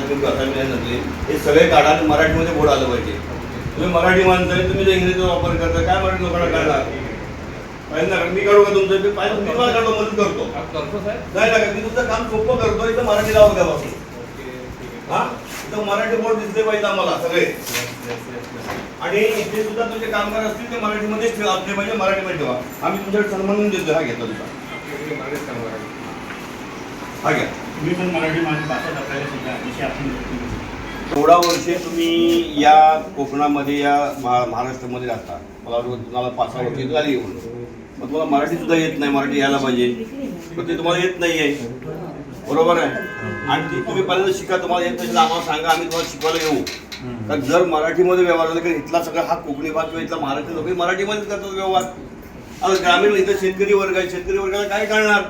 तुम्ही असामी नाही नसले हे सगळे काढा आणि मराठीमध्ये बोर्ड आलं पाहिजे. तुम्ही मराठी माणसं आहे तुम्ही जर इंग्रजीचा वापर करता काय मराठी लोकांना कळणार? पाहिजे मी काढू का तुमचं? मी पाहिजे मदत करतो. करतो नाही ना मी तुमचं काम सोपं करतो इथं मराठी लावून द्या आहे. हा? इथं मराठी बोर्ड दिसले पाहिजे आम्हाला सगळे. आणि इथे सुद्धा तुमचे कामगार असतील ते मराठीमध्येच ठेवा असले पाहिजे मराठीमध्ये ठेवा. आम्ही तुमच्याकडे सन्मान देतो हा घेतो आहे. हा घ्या. तुम्ही पण मराठी माझी भाषा जपायला शिका जशी आपण जपतो. वर्षे तुम्ही या कोकणामध्ये या महा- महाराष्ट्रामध्ये राहता. मला तुम्हाला पाच सहा वर्ष झाली येऊन मग तुम्हाला मराठीसुद्धा येत नाही मराठी यायला पाहिजे. पण ते तुम्हाला येत नाही आहे बरोबर आहे? आणि ती तुम्ही पहिल्यांदा शिका तुम्हाला येत नाही. आम्हाला सांगा आम्ही तुम्हाला शिकवायला येऊ. तर जर मराठीमध्ये व्यवहार झाला तर इथला सगळा हा कोकणी भाग किंवा इथला महाराष्ट्र लोक मराठीमध्येच करतात व्यवहार. आता ग्रामीण इथं शेतकरी वर्ग आहे. शेतकरी वर्गाला काय कळणार?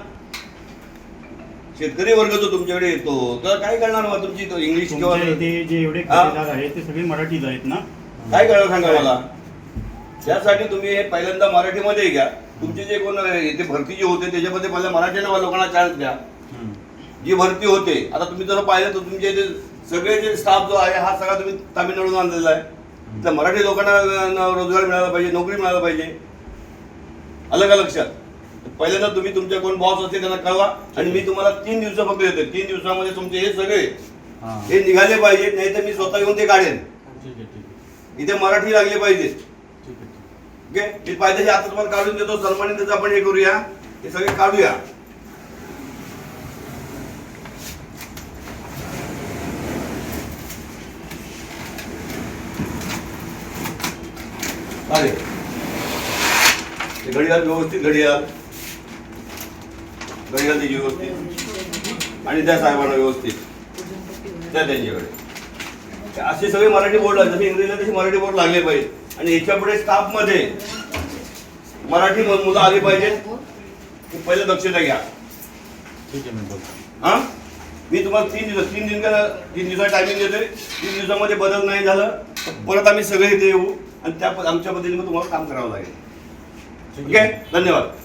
शेतकरी वर्ग जो तुमच्याकडे येतो तर काय करणार मग तुमची तो इंग्लिश किंवा तुमच्या इथे जे एवढे हा? आहेत ते सगळे मराठीच आहेत ना? काय करणार सांगा मला? त्यासाठी तुम्ही हे पहिल्यांदा मराठीमध्ये घ्या. तुमचे जे कोण इथे भरती जी होते त्याच्यामध्ये पहिल्या मराठी नावा लोकांना चान्स द्या. जी भरती होते आता तुम्ही जर पाहिलं तर तुमचे इथे सगळे जे स्टाफ जो आहे हा सगळा तुम्ही तामिळनाडून आणलेला आहे. तर मराठी लोकांना रोजगार मिळाला पाहिजे नोकरी मिळायला पाहिजे. आलं का लक्षात पहिल्यांदा तुम्ही तुमच्या कोण बॉस असते त्यांना कळवा. आणि मी तुम्हाला तीन दिवस फक्त देते. तीन दिवसामध्ये तुमचे हे सगळे हा. निघाले पाहिजेत नाही तर मी स्वतः येऊन ते काढेन. इथे मराठी लागले पाहिजे. ओके? मी पाहिजे आता तुम्हाला काढून देतो. सन्मानित त्याचं आपण हे करूया. हे सगळे काढूया. अरे घडियाळ व्यवस्थित घडियाळ. त्याची व्यवस्थित आणि त्या साहेबांना व्यवस्थित. त्या त्यांच्याकडे. असे सगळे मराठी बोर्ड लागले. जसे इंग्रजीला तसे मराठी बोर्ड लागले पाहिजे. आणि याच्यापुढे स्टाफमध्ये मराठी मुलं आली पाहिजेत हे पहिलं दक्षता घ्या. ठीक आहे मी बोलतो. हा? मी तुम्हाला तीन दिवस तीन दिवसा तीन दिवसा टायमिंग देतोय. तीन दिवसामध्ये बदल नाही झालं. तर परत आम्ही सगळे इथे येऊ. आणि त्या प- आमच्या पद्धतीने मग तुम्हाला काम करावं लागेल. ठीक आहे. धन्यवाद.